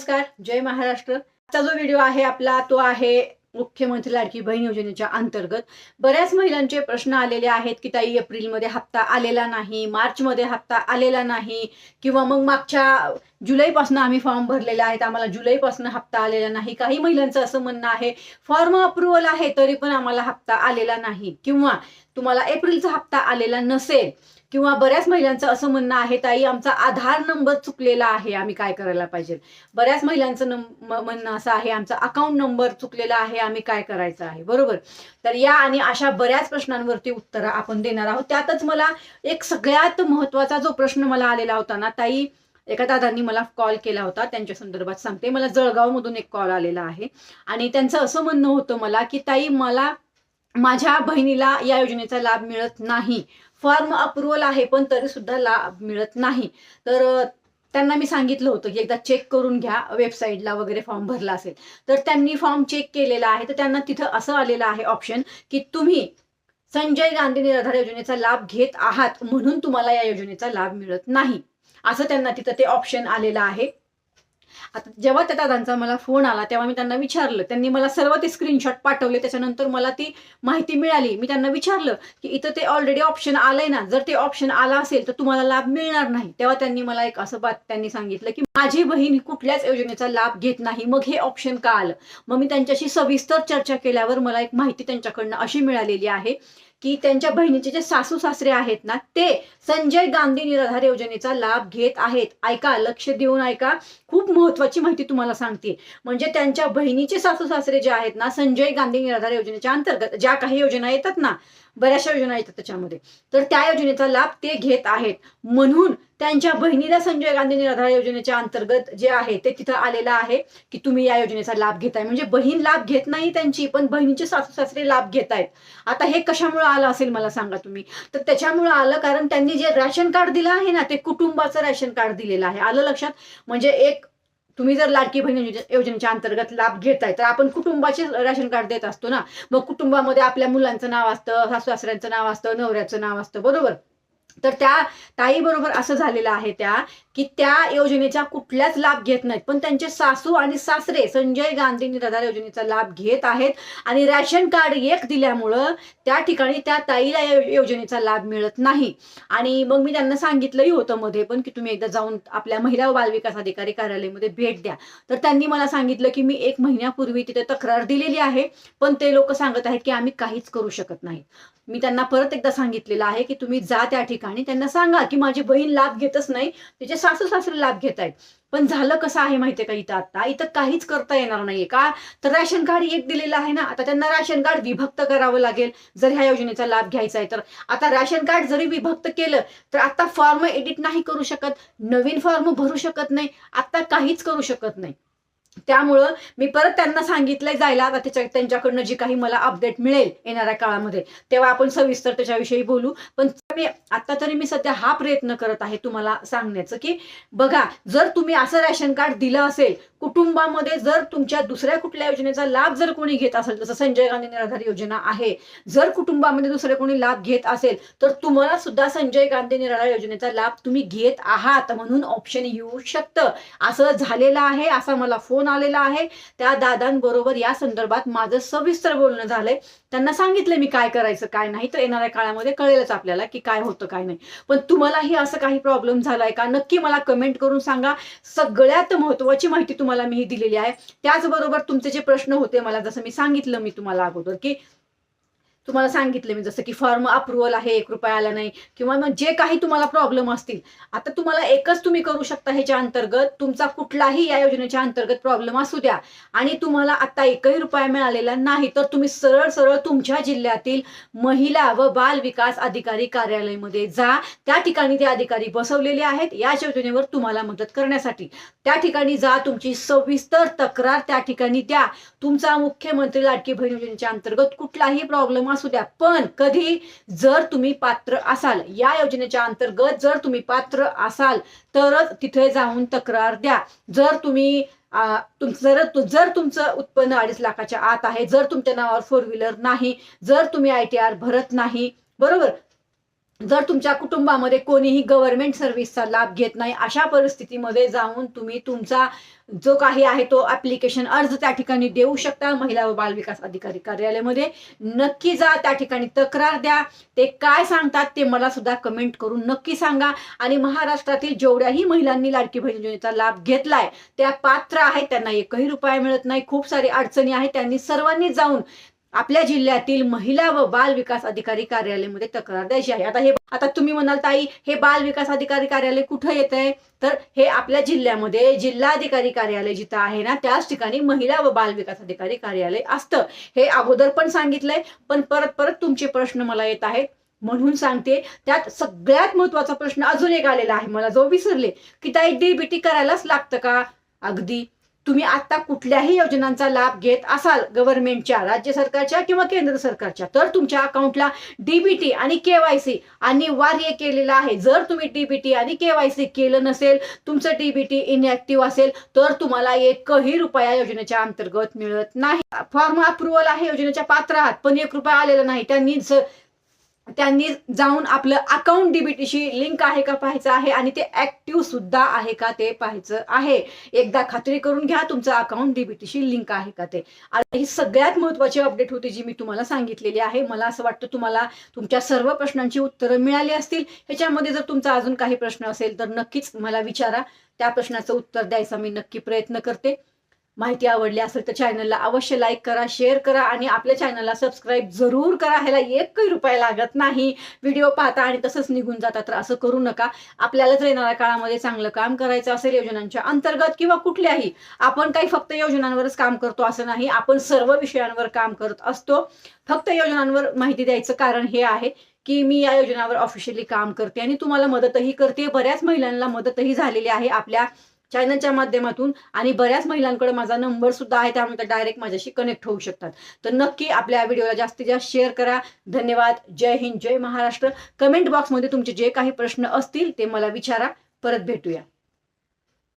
नमस्कार जय महाराष्ट्र. आजचा जो व्हिडिओ आहे आपला तो आहे मुख्यमंत्री लाडकी बहीण योजनेच्या अंतर्गत. बऱ्याच महिलांचे प्रश्न आलेले आहेत की ताई एप्रिलमध्ये हप्ता आलेला नाही मार्चमध्ये हप्ता आलेला नाही किंवा मग मागच्या जुलैपासून आम्ही फॉर्म भरलेले आहेत आम्हाला जुलैपासून हप्ता आलेला नाही. काही महिलांचं असं म्हणणं आहे फॉर्म अप्रुव्हल आहे तरी पण आम्हाला हप्ता आलेला नाही. किंवा तुम्हाला एप्रिलचा हप्ता आलेला नसेल किंवा बऱ्याच महिलांचं असं म्हणणं आहे ताई आमचा आधार नंबर चुकलेला आहे आम्ही काय करायला पाहिजे? बऱ्याच महिलांचं म्हणणं असं आहे आमचा अकाउंट नंबर चुकलेला आहे आम्ही काय करायचं आहे? बरोबर? तर या आणि अशा बऱ्याच प्रश्नांवरती उत्तरं आपण देणार आहोत. त्यातच मला एक सगळ्यात महत्त्वाचा जो प्रश्न मला आलेला होता ना ताई एका दादांनी मला कॉल केला होता त्यांच्या संदर्भात सांगते. मला जळगावमधून एक कॉल आलेला आहे. आणि त्यांचं असं म्हणणं होतं मला की ताई मला माझ्या बहिणीला या योजनेचा लाभ मिळत नाही. फॉर्म अप्रुव्हल आहे पण तरी सुद्धा लाभ मिळत नाही. तर त्यांना मी सांगितलं होतं की एकदा चेक करून घ्या वेबसाईटला वगैरे फॉर्म भरला असेल. तर त्यांनी फॉर्म चेक केलेला आहे तर त्यांना तिथं असं आलेलं आहे ऑप्शन की तुम्ही संजय गांधी निराधार योजनेचा लाभ घेत आहात म्हणून तुम्हाला या योजनेचा लाभ मिळत नाही. असं त्यांना तिथं ते ऑप्शन आलेलं आहे. आता जेव्हा त्या दादांचा मला फोन आला तेव्हा मी त्यांना विचारलं. त्यांनी मला सर्व ते स्क्रीनशॉट पाठवले. त्याच्यानंतर मला ती माहिती मिळाली. मी त्यांना विचारलं की इथं ते ऑलरेडी ऑप्शन आलंय ना. जर ते ऑप्शन आला असेल तर तुम्हाला लाभ मिळणार नाही. तेव्हा त्यांनी मला एक असं बात त्यांनी सांगितलं की माझी बहीण कुठल्याच योजनेचा लाभ घेत नाही. मग हे ऑप्शन का आलं? मग मी त्यांच्याशी सविस्तर चर्चा केल्यावर मला एक माहिती त्यांच्याकडनं अशी मिळालेली आहे की त्यांच्या बहिणीचे जे सासू सासरे आहेत ना ते संजय गांधी निराधार योजनेचा लाभ घेत आहेत. ऐका लक्ष देऊन ऐका. खूप महत्वाची माहिती तुम्हाला सांगते. म्हणजे त्यांच्या बहिणीचे सासू सासरे जे आहेत ना संजय गांधी निराधार योजनेच्या अंतर्गत ज्या काही योजना येतात ना बऱ्याचशा योजना येतात त्याच्यामध्ये तर त्या योजनेचा लाभ ते घेत आहेत. म्हणून त्यांच्या बहिणीला संजय गांधी निराधार योजनेच्या अंतर्गत जे आहे ते तिथं आलेलं आहे की तुम्ही या योजनेचा लाभ घेताय. म्हणजे बहीण लाभ घेत नाही त्यांची पण बहिणीचे सासू सासरे लाभ घेत आहेत आता हे कशामुळे आलं असेल मला सांगा तुम्ही? तर त्याच्यामुळे आलं कारण त्यांनी जे राशन कार्ड दिलं आहे ना ते कुटुंबाचं राशन कार्ड दिलेलं आहे. आलं लक्षात? म्हणजे एक तुम्ही जर लाडकी बहीण योजनेच्या अंतर्गत लाभ घेताय तर आपण कुटुंबाचे राशन कार्ड देत असतो ना? मग कुटुंबामध्ये आपल्या मुलांचं नाव असतं सासू सासऱ्यांचं नाव असतं नवऱ्याचं नाव असतं बरोबर? तर त्या ताईबरोबर असं झालेलं आहे त्या की त्या योजनेचा कुठल्याच लाभ घेत नाहीत. पण त्यांचे सासू आणि सासरे संजय गांधी निराधार योजनेचा लाभ घेत आहेत. आणि रॅशन कार्ड एक दिल्यामुळं त्या ठिकाणी त्या ताईला या योजनेचा लाभ मिळत नाही. आणि मग मी त्यांना सांगितलंही होतं मध्ये पण की तुम्ही एकदा जाऊन आपल्या महिला व बालविकास अधिकारी कार्यालयामध्ये भेट द्या. तर त्यांनी मला सांगितलं की मी एक महिन्यापूर्वी तिथे तक्रार दिलेली आहे. पण ते लोक सांगत आहेत की आम्ही काहीच करू शकत नाही मी त्यांना परत एकदा सांगितलेलं आहे की तुम्ही जा त्या ठिकाणी. त्यांना सांगा की माझी बहीण लाभ घेतच नाही तिचे सासू सासरे लाभ घेत आहेत पण झालं कसं आहे माहितीये का इथं आता इथं काहीच करता येणार नाहीये. का? तर राशन कार्ड एक दिलेलं आहे ना? आता त्यांना राशन कार्ड विभक्त करावं लागेल जर ह्या योजनेचा लाभ घ्यायचा आहे तर. आता राशन कार्ड जरी विभक्त केलं तर आता फॉर्म एडिट नाही करू शकत नवीन फॉर्म भरू शकत नाही आता काहीच करू शकत नाही. त्यामुळं मी परत त्यांना सांगितलंय जायला आता त्याच्या त्यांच्याकडनं जी काही मला अपडेट मिळेल येणाऱ्या काळामध्ये. तेव्हा आपण सविस्तर त्याच्याविषयी बोलू. पण मी आता तरी मी सध्या हा प्रयत्न करत आहे तुम्हाला सांगण्याचं की बघा जर तुम्ही असं रॅशन कार्ड दिलं असेल कुटुंबामध्ये जर तुमच्या दुसऱ्या कुठल्या योजनेचा लाभ जर कोणी घेत असेल जसं संजय गांधी निराधार योजना आहे जर कुटुंबामध्ये दुसरे कोणी लाभ घेत असेल तर तुम्हाला सुद्धा संजय गांधी निराधार योजनेचा लाभ तुम्ही घेत आहात म्हणून ऑप्शन येऊ शकतं. असं झालेलं आहे असा मला फोन आलेला आहे. त्या दादांबरोबर या संदर्भात माझं सविस्तर बोलणं झालंय. त्यांना सांगितलं मी काय करायचं काय नाही. तर येणाऱ्या काळामध्ये कळेलच आपल्याला की काय होतं काय नाही. पण तुम्हालाही असं काही प्रॉब्लेम झालाय का? नक्की मला कमेंट करून सांगा. सगळ्यात महत्वाची माहिती तुम्हाला मी ही दिलेली आहे. त्याचबरोबर तुमचे जे प्रश्न होते मला जसं मी सांगितलं मी तुम्हाला अगोदर की तुम्हाला सांगितलं मी जसं की फॉर्म अप्रुव्हल आहे एक रुपया आला नाही किंवा मग जे काही तुम्हाला प्रॉब्लेम असतील आता तुम्हाला एकच तुम्ही करू शकता ह्याच्या अंतर्गत. तुमचा कुठलाही या योजनेच्या अंतर्गत प्रॉब्लेम असू द्या. आणि तुम्हाला आता एकही रुपया मिळालेला नाही तर तुम्ही सरळ सरळ तुमच्या जिल्ह्यातील महिला व बाल विकास अधिकारी कार्यालयामध्ये जा. त्या ठिकाणी ते अधिकारी बसवलेले आहेत. या योजनेवर तुम्हाला मदत करण्यासाठी. त्या ठिकाणी जा तुमची सविस्तर तक्रार त्या ठिकाणी द्या. तुमचा मुख्यमंत्री लाडकी बहीण योजनेच्या अंतर्गत कुठलाही प्रॉब्लेम असू द्या. पण कधी जर तुम्ही पात्र असाल या योजनेच्या अंतर्गत जर तुम्ही पात्र असाल तरच तिथे जाऊन तक्रार द्या. जर तुम्ही तुम जर जर तुमचं उत्पन्न अडीच लाखाच्या आत आहे जर तुमच्या नावावर फोर व्हीलर नाही जर तुम्ही आय टी आर भरत नाही बरोबर? जर तुमच्या कुटुंबामध्ये कोणीही गव्हर्नमेंट सर्व्हिसचा लाभ घेत नाही अशा परिस्थितीमध्ये जाऊन तुम्ही तुमचा जो काही आहे तो ऍप्लिकेशन अर्ज त्या ठिकाणी देऊ शकता. महिला व बाल विकास अधिकारी कार्यालयामध्ये. नक्की जा त्या ठिकाणी तक्रार द्या. ते काय सांगतात ते मला सुद्धा कमेंट करून नक्की सांगा. आणि महाराष्ट्रातील जेवढ्याही महिलांनी लाडकी बहीण योजनेचा लाभ घेतलाय त्या पात्र आहेत. त्यांना एकही रुपया मिळत नाही. खूप सारी अडचणी आहेत. त्यांनी सर्वांनी जाऊन आपल्या जिल्ह्यातील महिला व बाल विकास अधिकारी कार्यालयामध्ये तक्रार द्यायची आहे. आता हे आता तुम्ही म्हणाल ताई हे बाल विकास अधिकारी कार्यालय कुठं येत आहे तर हे आपल्या जिल्ह्यामध्ये जिल्हाधिकारी कार्यालय जिथं आहे ना त्याच ठिकाणी महिला व बाल विकास अधिकारी कार्यालय असतं. हे अगोदर पण सांगितलंय पण परत परत तुमचे प्रश्न मला येत आहेत. म्हणून सांगते त्यात सगळ्यात महत्त्वाचा प्रश्न अजून एक आलेला आहे. मला जो विसरले की ताई डीबीटी करायलाच लागतं का? अगदी. तुम्ही आता कुठल्याही योजनांचा लाभ घेत असाल गव्हर्नमेंटच्या राज्य सरकारच्या किंवा केंद्र सरकारच्या तर तुमच्या अकाउंटला डीबीटी आणि केवायसी अनिवार्य केलेला आहे. जर तुम्ही डीबीटी आणि केवायसी केलं नसेल तुमचं डीबीटी इनॅक्टिव्ह असेल तर तुम्हाला एकही रुपया योजनेच्या अंतर्गत मिळत नाही. फॉर्म अप्रुव्हल आहे योजनेच्या पात्र आहात पण एक रुपया आलेला नाही. त्यांनी त्यांनी जाऊन आपलं अकाउंट डीबीटीशी लिंक आहे का पाहायचं आहे? आणि ते ऍक्टिव्ह सुद्धा आहे का ते पाहायचं आहे. एकदा खात्री करून घ्या तुमचं अकाउंट डीबीटीशी लिंक आहे का ते. आणि ही सगळ्यात महत्वाची अपडेट होती जी मी तुम्हाला सांगितलेली आहे. मला असं वाटतं तुम्हाला तुमच्या सर्व प्रश्नांची उत्तरं मिळाली असतील. ह्याच्यामध्ये जर तुमचा अजून काही प्रश्न असेल तर नक्कीच मला विचारा. त्या प्रश्नाचं उत्तर द्यायचा मी नक्की प्रयत्न करते. माहिती आवडली असेल तर चॅनलला अवश्य लाईक करा शेअर करा आणि आपल्या चॅनलला सबस्क्राईब जरूर करा. ह्याला एकही रुपये लागत नाही. व्हिडिओ पाहता आणि तसंच निघून जाता तर असं करू नका. आपल्यालाच येणाऱ्या काळामध्ये चांगलं काम करायचं असेल योजनांच्या अंतर्गत किंवा कुठल्याही आपण काही फक्त योजनांवरच काम करतो असं नाही. आपण सर्व विषयांवर काम करत असतो. फक्त योजनांवर माहिती द्यायचं कारण हे आहे की मी या योजनावर ऑफिशियली काम करते आणि तुम्हाला मदतही करते. बऱ्याच महिलांना मदतही झालेली आहे. आपल्या चॅनलच्या माध्यमातून आणि बऱ्याच महिलांकडे माझा नंबर सुद्धा आहे त्यामुळे त्या डायरेक्ट माझ्याशी कनेक्ट होऊ शकतात. तर नक्की आपल्या व्हिडिओला जास्तीत जास्त शेअर करा. धन्यवाद. जय हिंद जय महाराष्ट्र. कमेंट बॉक्समध्ये तुमचे जे काही प्रश्न असतील ते मला विचारा. परत भेटूया.